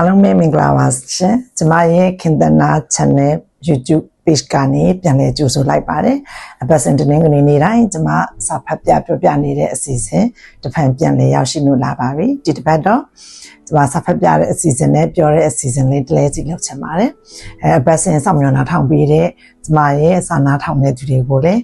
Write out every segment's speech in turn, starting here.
အားလုံးပဲမင်္ဂလာပါရှင်ကျမရဲ့ခင်သနာ channel YouTube page ကနေပြန်လည်ကြိုဆိုလိုက်ပါတယ်အပတ်စဉ်တင်းငွေနေ့တိုင်းကျမစာဖတ်ပြပြောပြနေတဲ့အစီအစဉ်တစ်ဖန်ပြန်လည်ရောက်ရှိလို့လာပါပြီဒီတစ်ပတ်တော့ကျမစာဖတ်ပြတဲ့အစီအစဉ်နဲ့ပြောတဲ့အစီအစဉ်လေးတစ်လဲစီလုပ်ချင်ပါတယ်အဲအပတ်စဉ်စောင့်မျှော်နာထောင်ပေးတဲ့ကျမရဲ့စာနာထောင်တဲ့သူတွေကိုလည်း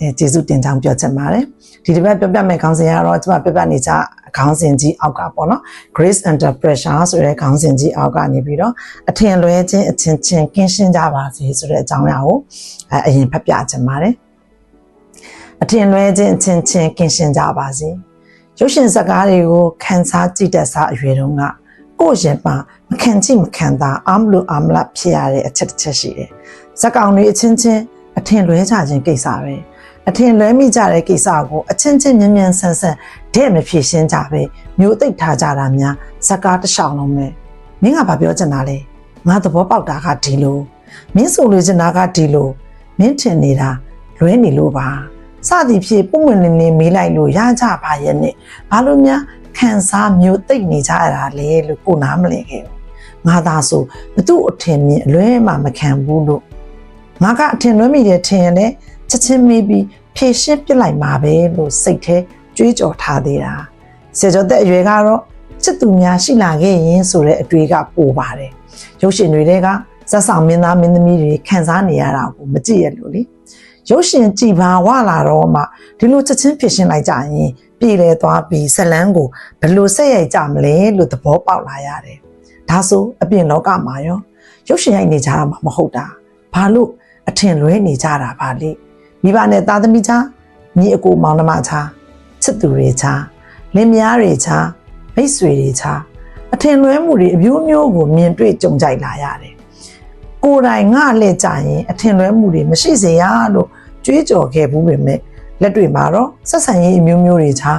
အဲကျေးဇူးတင်ကြောင်းပြောချင်ပါတယ်ဒီတစ်ပတ်ပြောပြမယ့်ခေါင်းစဉ်ကတော့ကျမပြောပြနေကြခေါင်းစဉ်ကြီးအောက်ကပေါ့နော် Grace Under Pressure ဆိုတဲ့ခေါင်းစဉ်ကြီးအောက်ကနေပြီးတော့အထင်လွဲခြင်းအချင်းချင်းကင်းရှင်းကြပါစေဆိုတဲ့အကြောင်းအရာကိုအဲအရင်ဖတ်ပြချင်ပါတယ်အထင်လွဲခြင်းအချင်းချင်းကင်းရှင်းကြပါစေရုပ်ရှင်ဇာတ်ကားတွေကိုခန်းစားကြည့်တတ်စားအရွယ်တုန်းကကိုယ့်ရင်ပါမခံကြည့်မခံတာအာမလို့အာမလဖြစ်ရတဲ့အချက်တစ်ချက်ရှိတယ်ဇက်ကောင်တွေအချင်းချင်းအထင်လွဲကြခြင်းကိစ္စပဲ အထင်လွဲမိကြတဲ့ကိစ္စကိုအချင်းချင်းမြင်မြန်ဆန်ဆန်တဲ့မဖြစ်ရှင်းကြပဲမျိုးသိပ်ထားကြတာများဇက်ကားတစ်ချောင်းလုံးပဲမင်းကဘာပြောချင်တာလဲငါသဘောပေါက်တာကဒီလိုမင်းဆိုလိုချင်တာကဒီလိုမင်းထင်နေတာလွဲနေလို့ပါစသည်ဖြင့်ပုံဝင်နေနေမေးလိုက်လို့ရကြပါရဲ့နဲ့ဘာလို့များခံစားမျိုးသိပ်နေကြရတာလဲလို့ကိုနားမလည်ခဲ့ဘူးငါသာဆိုဘသူ့အထင်မြင်အလွဲမှမခံဘူးလို့ငါကအထင်လွဲမိတယ်ထင်ရင်လည်း ချက်ချင်းမေးပြီးဖြည့်ရှင်းပြစ်လိုက်မှာပဲလို့စိတ်ထဲကြွေးကြော်ထားသေးတာဆယ်ကျော်သက်အရွယ်ကတော့စစ်သူများရှိလာခဲ့ရင်ဆိုတဲ့အတွေ့ကပိုပါတယ်ရုပ်ရှင်တွေကဇက်ဆောင်မင်းသားမင်းသမီးတွေခံစားနေရတာကိုမကြည့်ရလို့လေရုပ်ရှင်ကြည်ပါဝလာတော့မှဒီလိုချက်ချင်းဖြစ်ရှင်းလိုက်ကြရင်ပြည်လဲသွားပြီးဇလန်းကိုဘယ်လိုဆက်ရိုက်ကြမလဲလို့သဘောပေါက်လာရတယ်ဒါဆိုအပြင်လောကမှာရောရုပ်ရှင်ရိုက်နေကြတာမှမဟုတ်တာဘာလို့အထင်လွဲနေကြတာပါလေ မိဘနဲ့သားသမီးချာညီအကိုမောင်နှမချာချစ်သူတွေချာလင်မယားတွေချာမိတ်ဆွေတွေချာအထင်လွဲမှုတွေအမျိုးမျိုးကိုမြင်တွေ့ကြုံကြိုက်လာရတယ်ကိုယ်တိုင်ငှလက်ကြရင်အထင်လွဲမှုတွေမရှိစေရလို့ကြွေးကြော်ခဲ့ဘူးပေမဲ့လက်တွေမှာတော့ဆက်ဆံရေးအမျိုးမျိုးတွေချာ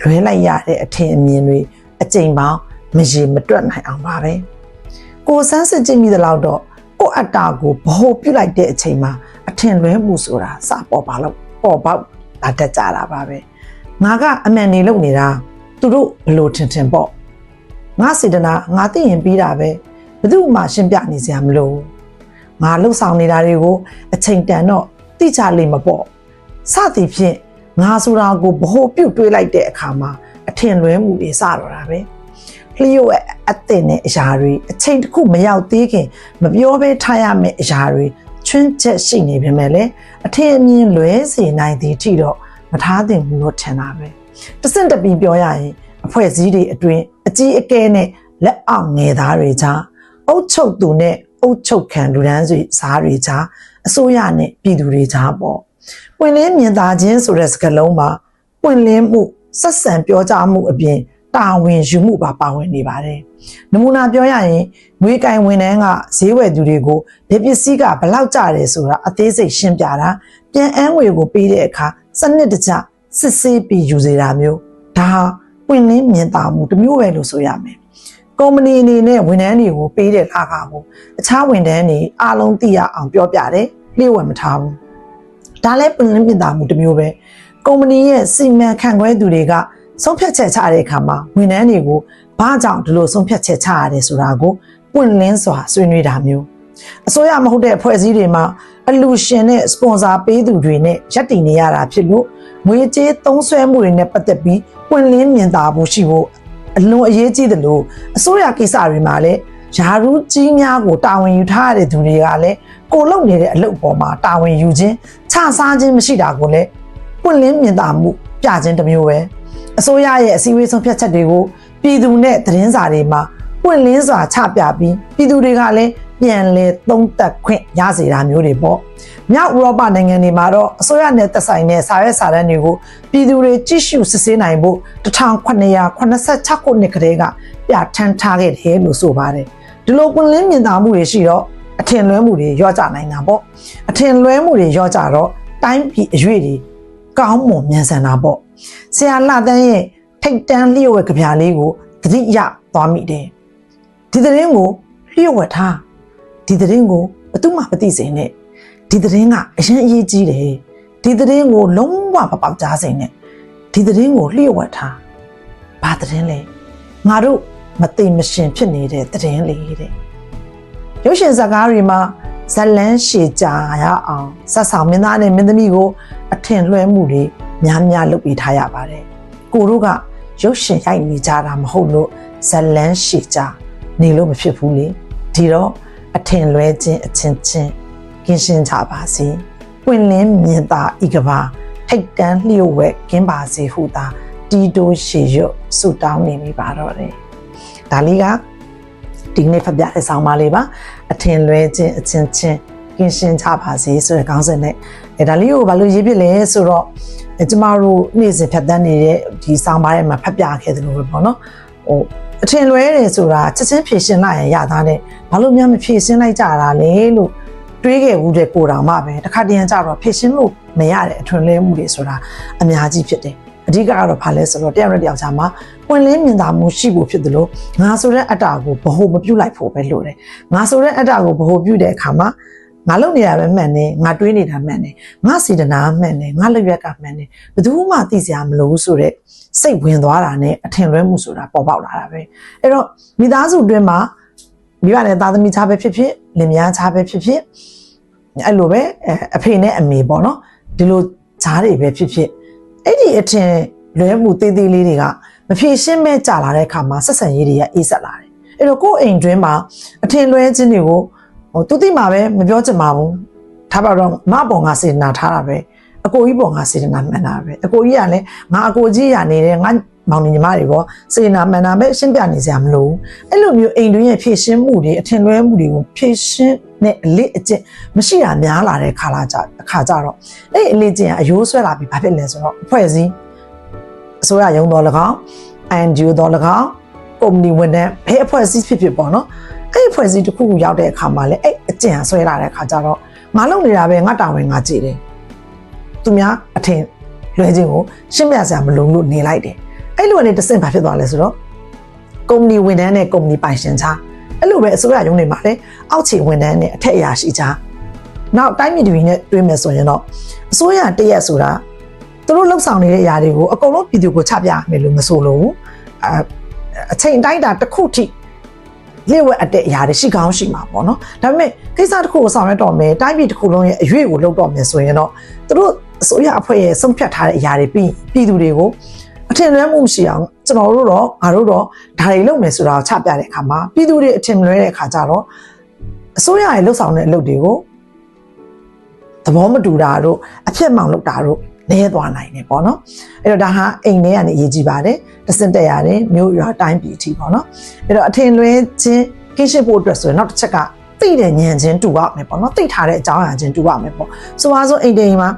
လွဲလိုက်ရတဲ့အထင်အမြင်တွေအကြိမ်ပေါင်းမရေမတွက်နိုင်အောင်ပါပဲကိုယ်စမ်းစစ်ကြည့်မိသလောက်တော့ကိုယ့်အတ္တကိုဗဟိုပြုတ်လိုက်တဲ့အချိန်မှာ အထင်လွဲမှုဆိုတာစပေါ်ပါလို့ပေါ်ပေါက်လာတတ်ကြတာပါပဲငါကအမှန်နေလို့နေတာသူတို့ဘလို့ထင်ထင်ပေါ့ငါစေတနာငါသိရင်ပြီးတာပဲဘယ်သူမှရှင်းပြနေစရာမလိုငါလှုပ်ဆောင်နေတာတွေကိုအချိန်တန်တော့သိကြလိမ့်မပေါ့စသည်ဖြင့်ငါဆိုတာကိုဗဟိုပြုတ်တွေးလိုက်တဲ့အခါမှာအထင်လွဲမှုတွေစတော့တာပဲလျှို့အသင့်တဲ့အရာတွေအချိန်တစ်ခုမရောက်သေးခင်မပြောဘဲထားရမယ့်အရာတွေ ချွင်းချက်ရှိနေပေမဲ့လည်းအထင်အမြင်လွဲစေနိုင်သည်ထိတော့မထားသင့်ဘူးလို့ထင်တာပဲတဆင့်တပီပြောရရင်အဖွဲ့အစည်းတွေအတွင်းအကြီးအကဲနဲ့လက်အောက်ငယ်သားတွေကြားအုပ်ချုပ်သူနဲ့အုပ်ချုပ်ခံလူဒန်းစုစားတွေကြားအစိုးရနဲ့ပြည်သူတွေကြားပေါ့ပွင့်လင်းမြင်သာခြင်းဆိုတဲ့စကားလုံးမှာပွင့်လင်းမှုဆက်ဆံပြောကြားမှုအပြင်တာဝန်ယူမှုပါပါဝင်နေပါတယ်။နမူနာပြောရရင် ငွေကင်ဝန်ထမ်းကဈေးဝယ်သူတွေကိုဘယ်ပစ္စည်းကဘယ်လောက်ကျတယ်ဆိုတာအသေးစိတ်ရှင်းပြတာပြန်အန်းငွေကိုပေးတဲ့အခါစနစ်တကျစစ်ဆေးပြီးယူစေတာမျိုးဒါဟာပွင့်လင်းမြင်သာမှုတစ်မျိုးပဲလို့ဆိုရမယ်။ကုမ္ပဏီအနေနဲ့ဝန်ထမ်းတွေကိုပေးတဲ့အခါကိုအခြားဝန်ထမ်းတွေအားလုံးသိရအောင်ပြောပြတယ်လျှို့ဝှက်မထားဘူး။ဒါလည်းပွင့်လင်းမြင်သာမှုတစ်မျိုးပဲ။ကုမ္ပဏီရဲ့စီမံခန့်ခွဲသူတွေကဆုံးဖြတ်ချက်ချတဲ့အခါမှာဝန်ထမ်းတွေကိုဘာကြောင့်ဒီလိုဆုံးဖြတ်ချက်ချရတယ်ဆိုတာကို ပွင့်လင်းစွာဆွေးနွေးတာမျိုးအစိုးရမဟုတ်တဲ့အဖွဲ့အစည်းတွေမှာအလူရှင်နဲ့စပွန်ဆာပေးသူတွေနဲ့ရပ်တည်နေရတာဖြစ်လို့ငွေကြေးသုံးစွဲမှုတွေနဲ့ပတ်သက်ပြီးပွင့်လင်းမြင်သာဖို့ရှိဖို့အလွန်အရေးကြီးတယ်လို့အစိုးရကိစ္စတွေမှာလည်းယာရူးကြီးများကိုတာဝန်ယူထားရတဲ့သူတွေကလည်းကိုလုံနေတဲ့အလုပ်ပေါ်မှာတာဝန်ယူခြင်းခြစားခြင်းမရှိတာကိုလည်းပွင့်လင်းမြင်သာမှုပြခြင်းတစ်မျိုးပဲအစိုးရရဲ့အစည်းအဝေးဆုံးဖြတ်ချက်တွေကိုပြည်သူနဲ့သတင်းစာတွေမှာ ပွင့်လင်းစွာချပြပြီးပြည်သူတွေကလည်းပြန်လဲသုံးသပ်ခွင့်ရစေတာမျိုးတွေပေါ့မြောက်ဥရောပနိုင်ငံတွေမှာတော့အစိုးရနဲ့သက်ဆိုင်တဲ့စာရွက်စာတမ်းတွေကိုပြည်သူတွေကြည့်ရှုစစ်ဆေးနိုင်ဖို့1986ခုနှစ်ကတည်းကပြဋ္ဌာန်းထားခဲ့တယ်လို့ဆိုပါတယ်ဒီလိုပွင့်လင်းမြင်သာမှုတွေရှိတော့အထင်လွဲမှုတွေရောကြနိုင်တာပေါ့အထင်လွဲမှုတွေရောကြတော့တိုင်းပြည်အရွေတွေကောင်းမွန်မြန်ဆန်တာပေါ့ဆရာလှတန်းရဲ့ထိတ်တန်းလျှို့ဝှက်ကဗျာလေးကိုသတိရသွားမိတယ် ဒီသတင်းကိုလျှို့ဝှက်ထားဒီသတင်းကိုဘယ်သူမှမသိစေနဲ့ဒီသတင်းကအရင်အရေးကြီးတယ်ဒီသတင်းကိုလုံးဝမပေါက်ကြားစေနဲ့ဒီသတင်းကိုလျှို့ဝှက်ထားဘာသတင်းလဲငါတို့မသိမရှင်ဖြစ်နေတဲ့တည်င်းလေးတဲ့ရုပ်ရှင်ဇာတ်ကားတွေမှာဇက်လန်းရှည်ကြာရအောင်ဆက်ဆောင်မင်းသားနဲ့မင်းသမီးကို အထင်လွှဲမှုတွေများများလုပ်ပေးထားရပါတယ်ကိုတို့ကရုပ်ရှင်ရိုက်နေကြတာမဟုတ်လို့ဇက်လန်းရှည်ကြာ နေလို့မဖြစ်ဘူးလေဒီတော့အထင်လွဲခြင်းအချင်းချင်းကင်းရှင်းကြပါစေပွင့်လင်းမြင်သာဤကဘာထိတ်တန်းလျှို့ဝဲကင်းပါစေဟုသာတီတိုးရှည်ရွတ်ဆုတောင်းနေမိပါတော့တယ်ဒါလေးကဒီနေ့ဖတ်ပြတဲ့ဆောင်းပါလေးပါအထင်လွဲခြင်းအချင်းချင်းကင်းရှင်းကြပါစေဆိုတဲ့ခေါင်းစဉ်နဲ့အဲဒါလေးကိုဘာလို့ရေးပြလဲဆိုတော့အဲကျမတို့နေ့စဉ်ဖြတ်သန်းနေတဲ့ဒီဆောင်းပါထဲမှာဖတ်ပြခဲ့တယ်လို့ပဲပေါ့နော်ဟို အထင်လွဲတယ်ဆိုတာချက်ချင်းဖြေရှင်းလိုက်ရင်ရသားတဲ့ဘာလို့များမဖြေရှင်းလိုက်ကြတာလဲလို့တွေးခဲ့ဘူးတဲ့ကိုတော်မှပဲတခါတည်းကြတော့ဖြေရှင်းလို့မရတဲ့အထွင်လဲမှုတွေဆိုတာအများကြီးဖြစ်တယ်အဓိကကတော့ဘာလဲဆိုတော့တယောက်နဲ့တယောက်ကြားမှာပွင့်လင်းမြင်သာမှုရှိဖို့ဖြစ်တယ်လို့ငါဆိုတဲ့အတ္တကိုဗဟုမပြုတ်လိုက်ဖို့ပဲလိုတယ်ငါဆိုတဲ့အတ္တကိုဗဟုပြုတ်တဲ့အခါမှာ ငါလုပ်နေတာပဲမှန်တယ်ငါတွေးနေတာမှန်တယ်ငါစေတနာမှန်တယ်ငါလက်ရွက်ကမှန်တယ်ဘယ်သူမှသိစရာမလိုဘူးဆိုတော့စိတ်ဝင်သွားတာနဲ့အထင်လွဲမှုဆိုတာပေါ်ပေါက်လာတာပဲအဲ့တော့မိသားစုအတွင်းမှာမိဘနဲ့သားသမီးခြားပဲဖြစ်ဖြစ်လင်မယားခြားပဲဖြစ်ဖြစ်အဲ့လိုပဲအဖေနဲ့အမေပေါ့နော်ဒီလိုဈားတွေပဲဖြစ်ဖြစ်အဲ့ဒီအထင်လွဲမှုသေးသေးလေးတွေကမဖြေရှင်းမဲ့ကြာလာတဲ့အခါမှာဆက်ဆံရေးတွေကအေးဆက်လာတယ်အဲ့တော့ကိုယ့်အိမ်တွင်းမှာအထင်လွဲခြင်းတွေကို ဟိုသူတိမှာပဲမပြောချင်ပါဘူးထားပါတော့မပေါ်ငါစေတနာထားတာပဲအကိုကြီးပေါ်ငါစေတနာမှန်တာပဲအကိုကြီးကလည်းငါအကိုကြီးရနေတယ်ငါမောင်နှညီမတွေပေါ့စေတနာမှန်တာပဲရှင်းပြနေစရာမလိုဘူးအဲ့လိုမျိုးအိမ်တွင်းရဲ့ဖြည့်ရှင်းမှုတွေအထင်လွဲမှုတွေကိုဖြည့်ရှင်းတဲ့အလေးအကျင့်မရှိတာများလာတဲ့ခါလာကြအခါကြတော့အဲ့အလေးကျင့်ကအယိုးဆွဲလာပြီးဘာဖြစ်လဲဆိုတော့အဖွဲ့အစည်းအစိုးရရုံးတော်၎င်း NGO တော်၎င်း ကုမ္ပဏီဝန်ထမ်းဘယ်အဖွဲ့အစည်းဖြစ်ဖြစ်ပေါ့နော်အဲ့အဖွဲ့အစည်းတစ်ခုခုရောက်တဲ့အခါမှာလည်းအဲ့အကျင့်ဆွဲလာတဲ့အခါကျတော့ငါလုပ်နေတာပဲငါတာဝန်ငါကြည့်တယ်သူများအထင်လွဲခြင်းကိုရှင်းပြစရာမလိုလို့နေလိုက်တယ်အဲ့လိုနဲ့တဆင့်ဘာဖြစ်သွားလဲဆိုတော့ကုမ္ပဏီဝန်ထမ်းနဲ့ကုမ္ပဏီပိုင်ရှင်ချာအဲ့လိုပဲအစိုးရရုံးတွေမှာလည်းအောက်ခြေဝန်ထမ်းနဲ့အထက်အရာရှိချာနောက်တိုင်းပြည်တွေနဲ့တွေးမယ်ဆိုရင်တော့အစိုးရတရက်ဆိုတာသူတို့လှုပ်ဆောင်နေတဲ့အရာတွေကိုအကုန်လုံးပြည်သူကိုချပြမယ်လို့မဆိုလို့အ အချိန်တိုင်းတာတစ်ခုထိလျှို့ဝှက်အတဲ့အရာတွေရှိကောင်းရှိမှာပေါ့နော်ဒါပေမဲ့ကိစ္စတစ်ခုကိုဆောင်ရွက်တော့မယ်တိုင်းပြည်တစ်ခုလုံးရဲ့အရွေ့ကိုလုပ်တော့မယ်ဆိုရင်တော့သူတို့အစိုးရအဖွဲ့ရဲ့ဆုံးဖြတ်ထားတဲ့အရာတွေပြီးပြည်သူတွေကိုအထင်လွဲမှုရှိအောင်ကျွန်တော်တို့တော့ငါတို့တော့ဒါတွေလုပ်မယ်ဆိုတာကိုချပြတဲ့အခါမှာပြည်သူတွေအထင်လွဲတဲ့အခါကျတော့အစိုးရရဲ့လှုပ်ဆောင်တဲ့အလုပ်တွေကိုသဘောမတူတာတို့အဖြစ်မှောင်လုပ်တာတို့ နေသွားနိုင်တယ်ပေါ့နော်အဲ့တော့ဒါဟာအိမ်ထဲကနေအရေးကြီးပါတယ်တစင်တက်ရတယ်မြို့ရွာတိုင်းပြည်အထိပေါ့နော်အဲ့တော့အထင်လွဲခြင်းကင်းရှင်းဖို့အတွက်ဆိုရင်နောက်တစ်ချက်ကသိတဲ့ဉာဏ်ချင်းတူပါမယ်ပေါ့နော်သိထားတဲ့အကြောင်းအရာချင်းတူပါမယ်ပေါ့ဆိုပါစို့အိမ်တိမ်မှာ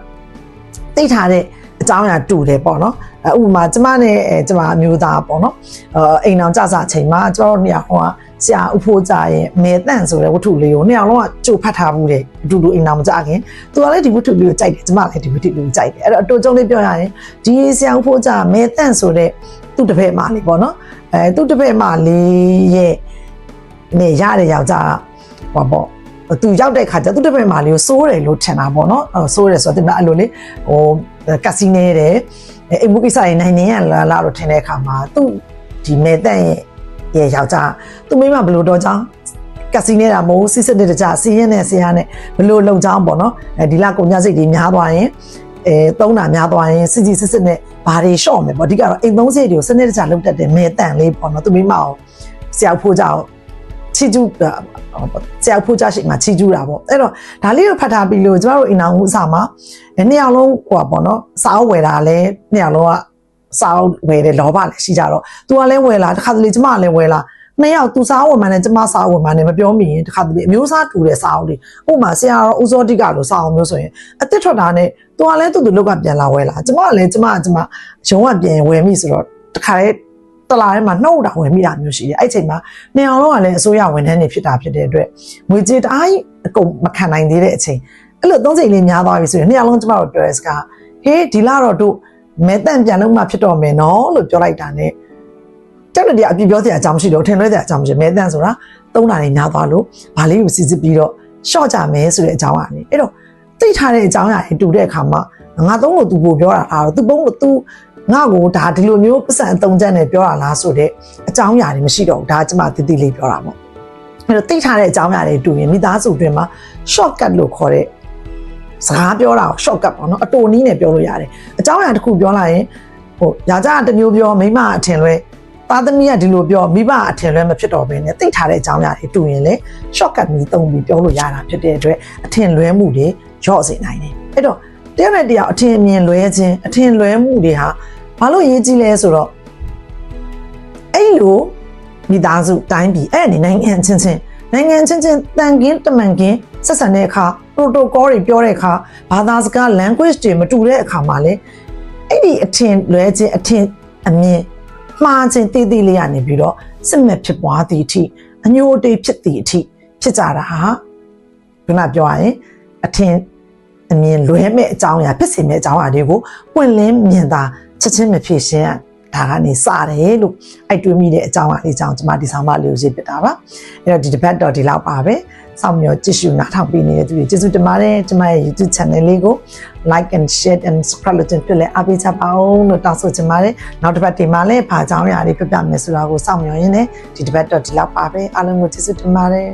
သိထားတဲ့အ ကြောင်းအရာတူတယ်ပေါ့နော်ဥပမာကျမနဲ့အဲကျမအမျိုးသားပေါ့နော်အဲအိမ်အောင်ကြစားချိန်မှာကျွန်တော်တို့နေရာဟိုကဆရာဥဖိုးကြရဲ့မဲတန့်ဆိုတဲ့ဝတ္ထုလေးကိုနေရာလုံးကကြိုဖတ်ထားဘူးတဲ့အတူတူအိမ်အောင်မကြခင်သူကလည်းဒီဝတ္ထုလေးကိုကြိုက်တယ်ကျမလည်းဒီဝတ္ထုလေးကိုကြိုက်တယ်အဲ့တော့အတူတုံးလေးပြောရရင်ဒီဆရာဥဖိုးကြမဲတန့်ဆိုတဲ့သူ့တပည့်မလေးပေါ့နော်အဲသူ့တပည့်မလေးရဲ့နေရတဲ့ယောက်ျားဟောပေါ့ သူရောက်တဲ့ခါကျသူ့တပည့်မလေးကိုစိုးတယ်လို့ထင်တာပေါ့နော်အဲစိုးတယ်ဆိုတော့တင်မအဲ့လိုလေဟိုကစီနေတယ်အိမ်မှုကိစ္စတွေနိုင်နေရလာလာလို့ထင်တဲ့အခါမှာသူ့ဒီမေတန့်ရဲ့ရဲ့ယောက်ျားသူမိမဘလို့တော့ကြောင်းကစီနေတာမဟုတ်စစ်စစ်တဲ့ကြစီရင်နဲ့ဆရာနဲ့ဘလို့လုံကြောင်းပေါ့နော်အဲဒီလကုန်ညစိတ်တွေများသွားရင်အဲသုံးတာများသွားရင်စစ်စစ်စစ်စစ်နဲ့ဘာတွေရှော့မယ်ပေါ့အဓိကတော့အိမ်သုံးစိတ်တွေကိုစနစ်တကျလုပ်တတ်တဲ့မေတန့်လေးပေါ့နော်သူမိမအောင်ဆရာဖို့ကြောင်း ချီကျူးဆရာဖို့ကြရှိမှချီကျူးတာပေါ့အဲ့တော့ဒါလေးကိုဖတ်ထားပြီးလို့ကျမတို့အိမ်အောင်ဥစားမှာနှစ်ယောက်လုံးဟိုပေါ့နော်စားအုပ်ဝယ်တာလည်းနှစ်ယောက်လုံးကစားအုပ်ဝယ်တယ်လောဘလည်းရှိကြတော့ तू ကလည်းဝယ်လာတစ်ခါတလေကျမလည်းဝယ်လာနှစ်ယောက်သူစားဝင်မှန်းနဲ့ကျမစားဝင်မှန်းနဲ့မပြောမိရင်တစ်ခါတလေအမျိုးစားတူတဲ့စားအုပ်လေးဥပမာဆရာတော်ဦးစောတိကလို့စားအောင်မျိုးဆိုရင်အစ်စ်ထွက်တာနဲ့သူကလည်းသူ့သူလောက်ကပြန်လာဝယ်လာကျမကလည်းကျမကကျမရုံးကပြန်ဝယ်မိဆိုတော့တစ်ခါလေး တလာထဲမှာနှုတ်တာဝင်မိတာမျိုးရှိတယ်အဲ့ချိန်မှာနေအောင်လုံးကလည်းအစိုးရဝန်ထမ်းတွေဖြစ်တာဖြစ်တဲ့အတွက်ငွေကြေးတအားကြီးအကုန်မခံနိုင်သေးတဲ့အချိန်အဲ့လိုသုံးချိန်လေးများသွားပြီဆိုရင်နှစ်ယောက်လုံးကျမတို့ပြောရဲစကားဟေးဒီလာတော့တို့မဲတန့်ပြန်လို့မှဖြစ်တော့မယ်နော်လို့ပြောလိုက်တာ ਨੇ ကြောက်တဲ့တရားအပြပြောစရာအကြောင်းမရှိတော့ထင်လွဲစရာအကြောင်းမရှိမဲတန့်ဆိုတာသုံးတာနေများသွားလို့ဗာလေးကိုစစ်စစ်ပြီးတော့ရှော့ကြမယ်ဆိုတဲ့အကြောင်းအရာနေအဲ့တော့သိထားတဲ့အကြောင်းအရာတွေတူတဲ့အခါမှာငါသုံးလို့ तू ပို့ပြောတာအားတော့ तू ပုံးလို့ तू ငါ့ကိုဒါဒီလိုမျိုးပတ်စံအသုံးချက်နဲ့ပြောတာလားဆိုတော့အကြောင်းအရာတွေမရှိတော့ဘူးဒါကကျမတည်တည်လေးပြောတာပေါ့အဲ့တော့သိထားတဲ့အကြောင်းအရာတွေတူရင်မိသားစုအတွင်းမှာ shortcut လို့ခေါ်တဲ့စကားပြောတာကို shortcut ပေါ့နော်အတူနီးနဲ့ပြောလို့ရတယ်အကြောင်းအရာတစ်ခုပြောလိုက်ရင်ဟိုညာကြတစ်မျိုးပြောမိမအထင်လွဲသားသမီးကဒီလိုပြောမိဘအထင်လွဲမဖြစ်တော့ဘဲနဲ့သိထားတဲ့အကြောင်းအရာတွေတူရင်လေ shortcut မီသုံးပြီးပြောလို့ရတာဖြစ်တဲ့အတွက်အထင်လွဲမှုတွေရော့စေနိုင်တယ်အဲ့တော့တယောက်နဲ့တယောက်အထင်အမြင်လွဲခြင်းအထင်လွဲမှုတွေဟာ ဘာလို့ရေးကြည့်လဲဆိုတော့အဲ့လိုမိသားစုတိုင်းပြည်အဲ့ဒီနိုင်ငံချင်းချင်းနိုင်ငံချင်းချင်းတန်ကင်းတမန်ကင်းဆက်ဆံတဲ့အခါ protocol တွေပြောတဲ့အခါဘာသာစကား language တွေမတူတဲ့အခါမှာလေအဲ့ဒီအထင်လွဲခြင်းအထင်အမြင်မှားခြင်းတည်တည်လေးရနေပြီးတော့စစ်မဲ့ဖြစ်ပွားသည့်အထိအညိုတေးဖြစ်သည့်အထိဖြစ်ကြတာဟာခုနပြောရရင်အထင်အမြင်လွဲမဲ့အကြောင်းအရာဖြစ်စေမဲ့အကြောင်းအရာတွေကိုပွင့်လင်းမြင်သာ ချက်ချင်းမဖြစ်ရှင်းရဒါကနေစတယ်လို့အိုက်တွေးမိတဲ့အကြောင်းအရာလေးအကြောင်းကျွန်မဒီဆောင်မလေးကိုရေးပြတာပါအဲ့တော့ဒီတစ်ပတ်တော့ဒီလောက်ပါပဲစောင့်မျှော်ကြည့်ရှုနားထောင်ပေးနေတဲ့သူတွေကျေးဇူးတင်ပါတယ်ကျွန်မရဲ့ YouTube channel လေးကို like and share and subscribe လုပ်ခြင်းဖြစ်လဲအားပေးချပါအောင်လို့တောင်းဆိုချင်ပါတယ်နောက်တစ်ပတ်ဒီမှာလည်းဘာအကြောင်းအရာလေးပြပြမယ်ဆိုတာကိုစောင့်မျှော်ရင်းနဲ့ဒီတစ်ပတ်တော့ဒီလောက်ပါပဲအားလုံးကိုကျေးဇူးတင်ပါတယ်